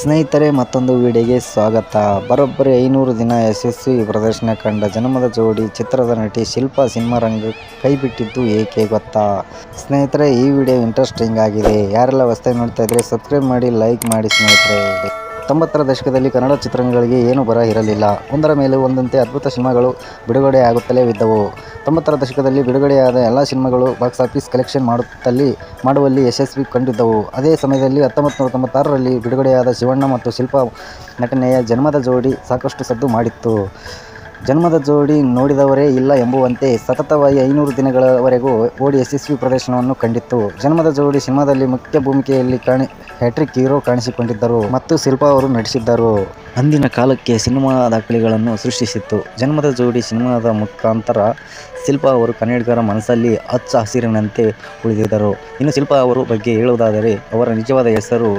ಸ್ನೇಹಿತರೆ, ಮತ್ತೊಂದು ವಿಡಿಯೋಗೆ ಸ್ವಾಗತ. ಬರೋಬ್ಬರಿ ಐನೂರು ದಿನ ಯಶಸ್ವಿ ಪ್ರದರ್ಶನ ಕಂಡ ಜನ್ಮದ ಜೋಡಿ ಚಿತ್ರದ ನಟಿ ಶಿಲ್ಪಾ ಸಿನಿಮಾರಂಗ ಕೈಬಿಟ್ಟಿದ್ದು ಏಕೆ ಗೊತ್ತಾ? ಸ್ನೇಹಿತರೆ, ಈ ವಿಡಿಯೋ ಇಂಟ್ರೆಸ್ಟಿಂಗ್ ಆಗಿದೆ. ಯಾರೆಲ್ಲ ವಸ್ತು ನೋಡ್ತಾ ಇದ್ರೆ ಸಬ್ಸ್ಕ್ರೈಬ್ ಮಾಡಿ, ಲೈಕ್ ಮಾಡಿ ಸ್ನೇಹಿತರೆ. ತೊಂಬತ್ತರ ದಶಕದಲ್ಲಿ ಕನ್ನಡ ಚಿತ್ರರಂಗಗಳಿಗೆ ಏನು ಬರ ಇರಲಿಲ್ಲ. ಒಂದರ ಮೇಲೆ ಒಂದಂತೆ ಅದ್ಭುತ ಸಿನಿಮಾಗಳು ಬಿಡುಗಡೆಯಾಗುತ್ತಲೇ ಇದ್ದವು ತೊಂಬತ್ತರ ದಶಕದಲ್ಲಿ ಬಿಡುಗಡೆಯಾದ ಎಲ್ಲ ಸಿನಿಮಾಗಳು ಬಾಕ್ಸ್ ಆಫೀಸ್ ಕಲೆಕ್ಷನ್ ಮಾಡುತ್ತಲ್ಲಿ, ಮಾಡುವಲ್ಲಿ ಯಶಸ್ವಿ ಕಂಡಿದ್ದವು. ಅದೇ ಸಮಯದಲ್ಲಿ ಹತ್ತೊಂಬತ್ತು ನೂರ ತೊಂಬತ್ತಾರರಲ್ಲಿ ಬಿಡುಗಡೆಯಾದ ಶಿವಣ್ಣ ಮತ್ತು ಶಿಲ್ಪಾ ನಟನೆಯ ಜನ್ಮದ ಜೋಡಿ ಸಾಕಷ್ಟು ಸದ್ದು ಮಾಡಿತ್ತು. ಜನ್ಮದ ಜೋಡಿ ನೋಡಿದವರೇ ಇಲ್ಲ ಎಂಬುವಂತೆ ಸತತವಾಗಿ ಐನೂರು ದಿನಗಳವರೆಗೂ ಓಡಿ ಯಶಸ್ವಿ ಪ್ರದರ್ಶನವನ್ನು ಕಂಡಿತ್ತು. ಜನ್ಮದ ಜೋಡಿ ಸಿನಿಮಾದಲ್ಲಿ ಮುಖ್ಯ ಭೂಮಿಕೆಯಲ್ಲಿ ಕಾಣಿ ಹ್ಯಾಟ್ರಿಕ್ ಹೀರೋ ಕಾಣಿಸಿಕೊಂಡಿದ್ದರು ಮತ್ತು ಶಿಲ್ಪಾ ಅವರು ನಟಿಸಿದ್ದರು. ಅಂದಿನ ಕಾಲಕ್ಕೆ ಸಿನಿಮಾ ದಾಖಲೆಗಳನ್ನು ಸೃಷ್ಟಿಸಿತ್ತು. ಜನ್ಮದ ಜೋಡಿ ಸಿನಿಮಾದ ಮುಖಾಂತರ ಶಿಲ್ಪಾ ಅವರು ಕನ್ನಡಿಗರ ಮನಸ್ಸಲ್ಲಿ ಹಚ್ಚ ಹಸಿರಿನಂತೆ ಉಳಿದಿದ್ದರು. ಇನ್ನು ಶಿಲ್ಪಾ ಅವರ ಬಗ್ಗೆ ಹೇಳುವುದಾದರೆ, ಅವರ ನಿಜವಾದ ಹೆಸರು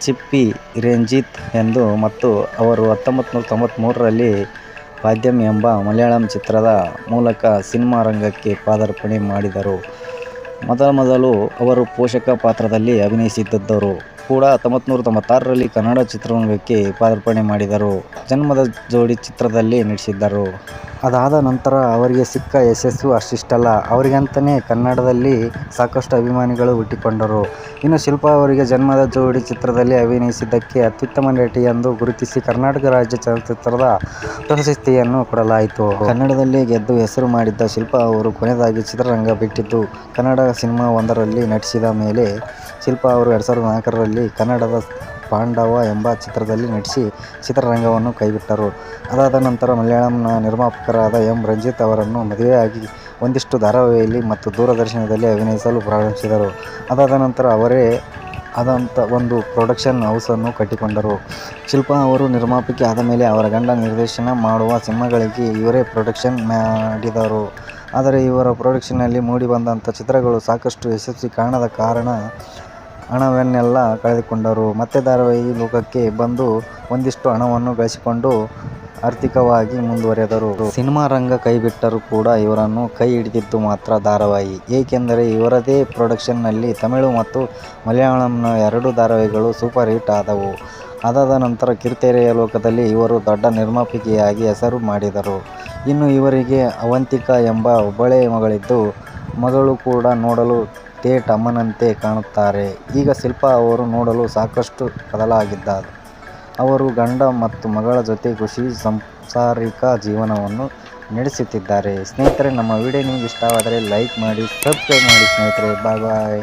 ಚಿಪ್ಪಿ ರಂಜಿತ್ ಎಂದು ಮತ್ತು ಅವರು ಹತ್ತೊಂಬತ್ತು ನೂರ ತೊಂಬತ್ತ್ಮೂರರಲ್ಲಿ ವಾದ್ಯಂ ಎಂಬ ಮಲಯಾಳಂ ಚಿತ್ರದ ಮೂಲಕ ಸಿನಿಮಾ ರಂಗಕ್ಕೆ ಪಾದಾರ್ಪಣೆ ಮಾಡಿದರು. ಮೊದಲ ಮೊದಲು ಅವರು ಪೋಷಕ ಪಾತ್ರದಲ್ಲಿ ಅಭಿನಯಿಸಿದ್ದರು ಕೂಡ ಹತ್ತೊಂಬತ್ತು ನೂರ ತೊಂಬತ್ತಾರರಲ್ಲಿ ಕನ್ನಡ ಚಿತ್ರರಂಗಕ್ಕೆ ಪಾದಾರ್ಪಣೆ ಮಾಡಿದರು. ಜನ್ಮದ ಜೋಡಿ ಚಿತ್ರದಲ್ಲಿ ನಟಿಸಿದ್ದರು. ಅದಾದ ನಂತರ ಅವರಿಗೆ ಸಿಕ್ಕ ಯಶಸ್ಸು ಅಷ್ಟಿಷ್ಟಲ್ಲ. ಅವರಿಗಂತಲೇ ಕನ್ನಡದಲ್ಲಿ ಸಾಕಷ್ಟು ಅಭಿಮಾನಿಗಳು ಹುಟ್ಟಿಕೊಂಡರು. ಇನ್ನು ಶಿಲ್ಪಾ ಅವರಿಗೆ ಜನ್ಮದ ಜೋಡಿ ಚಿತ್ರದಲ್ಲಿ ಅಭಿನಯಿಸಿದ್ದಕ್ಕೆ ಅತ್ಯುತ್ತಮ ನಟಿ ಎಂದು ಗುರುತಿಸಿ ಕರ್ನಾಟಕ ರಾಜ್ಯ ಚಲನಚಿತ್ರದ ಪ್ರಶಸ್ತಿಯನ್ನು ಕೊಡಲಾಯಿತು. ಕನ್ನಡದಲ್ಲಿ ಗೆದ್ದು ಹೆಸರು ಮಾಡಿದ್ದ ಶಿಲ್ಪಾ ಅವರು ಕೊನೆಯದಾಗಿ ಚಿತ್ರರಂಗ ಬಿಟ್ಟಿದ್ದು, ಕನ್ನಡ ಸಿನಿಮಾ ಒಂದರಲ್ಲಿ ನಟಿಸಿದ ಮೇಲೆ ಶಿಲ್ಪಾ ಅವರು ಎರಡು ಸಾವಿರದ ನಾಲ್ಕರಲ್ಲಿ ಕನ್ನಡದ ಪಾಂಡವ ಎಂಬ ಚಿತ್ರದಲ್ಲಿ ನಟಿಸಿ ಚಿತ್ರರಂಗವನ್ನು ಕೈಬಿಟ್ಟರು. ಅದಾದ ನಂತರ ಮಲಯಾಳಂನ ನಿರ್ಮಾಪಕರಾದ ಎಂ. ರಂಜಿತ್ ಅವರನ್ನು ಮದುವೆಯಾಗಿ ಒಂದಿಷ್ಟು ಧಾರಾವಾಹಿಯಲ್ಲಿ ಮತ್ತು ದೂರದರ್ಶನದಲ್ಲಿ ಅಭಿನಯಿಸಲು ಪ್ರಾರಂಭಿಸಿದರು. ಅದಾದ ನಂತರ ಅವರೇ ಆದಂಥ ಒಂದು ಪ್ರೊಡಕ್ಷನ್ ಹೌಸನ್ನು ಕಟ್ಟಿಕೊಂಡರು. ಶಿಲ್ಪಾ ಅವರು ನಿರ್ಮಾಪಕಿ ಆದ ಮೇಲೆ ಅವರ ಗಂಡ ನಿರ್ದೇಶನ ಮಾಡುವ ಸಿನಿಮಾಗಳಿಗೆ ಇವರೇ ಪ್ರೊಡಕ್ಷನ್ ಮಾಡಿದರು. ಆದರೆ ಇವರ ಪ್ರೊಡಕ್ಷನ್ನಲ್ಲಿ ಮೂಡಿಬಂದಂಥ ಚಿತ್ರಗಳು ಸಾಕಷ್ಟು ಯಶಸ್ವಿ ಕಾಣದ ಕಾರಣ ಹಣವನ್ನೆಲ್ಲ ಕಳೆದುಕೊಂಡರು. ಮತ್ತೆ ಧಾರಾವಾಹಿ ಲೋಕಕ್ಕೆ ಬಂದು ಒಂದಿಷ್ಟು ಹಣವನ್ನು ಗಳಿಸಿಕೊಂಡು ಆರ್ಥಿಕವಾಗಿ ಮುಂದುವರೆದರು. ಸಿನಿಮಾ ರಂಗ ಕೈಬಿಟ್ಟರೂ ಕೂಡ ಇವರನ್ನು ಕೈ ಹಿಡಿದಿದ್ದು ಮಾತ್ರ ಧಾರಾವಾಹಿ. ಏಕೆಂದರೆ ಇವರದೇ ಪ್ರೊಡಕ್ಷನ್ನಲ್ಲಿ ತಮಿಳು ಮತ್ತು ಮಲಯಾಳಂನ ಎರಡು ಧಾರಾವಾಹಿಗಳು ಸೂಪರ್ ಹಿಟ್ ಆದವು. ಅದಾದ ನಂತರ ಕಿರುತೆರೆಯ ಲೋಕದಲ್ಲಿ ಇವರು ದೊಡ್ಡ ನಿರ್ಮಾಪಕಿಯಾಗಿ ಹೆಸರು ಮಾಡಿದರು. ಇನ್ನು ಇವರಿಗೆ ಅವಂತಿಕಾ ಎಂಬ ಒಬ್ಬಳೇ ಮಗಳಿದ್ದು, ಮಗಳು ಕೂಡ ನೋಡಲು ಥೇಟ್ ಅಮ್ಮನಂತೆ ಕಾಣುತ್ತಾರೆ. ಈಗ ಶಿಲ್ಪಾ ಅವರು ನೋಡಲು ಸಾಕಷ್ಟು ಬದಲಾಗಿದ್ದಾರೆ ಅವರು ಗಂಡ ಮತ್ತು ಮಗಳ ಜೊತೆ ಖುಷಿ, ಸಾಂಸಾರಿಕ ಜೀವನವನ್ನು ನಡೆಸುತ್ತಿದ್ದಾರೆ. ಸ್ನೇಹಿತರೆ, ನಮ್ಮ ವಿಡಿಯೋ ನಿಮಗೆ ಇಷ್ಟವಾದರೆ ಲೈಕ್ ಮಾಡಿ, ಸಬ್ಸ್ಕ್ರೈಬ್ ಮಾಡಿ ಸ್ನೇಹಿತರೆ. ಬಾಯ್ ಬಾಯ್.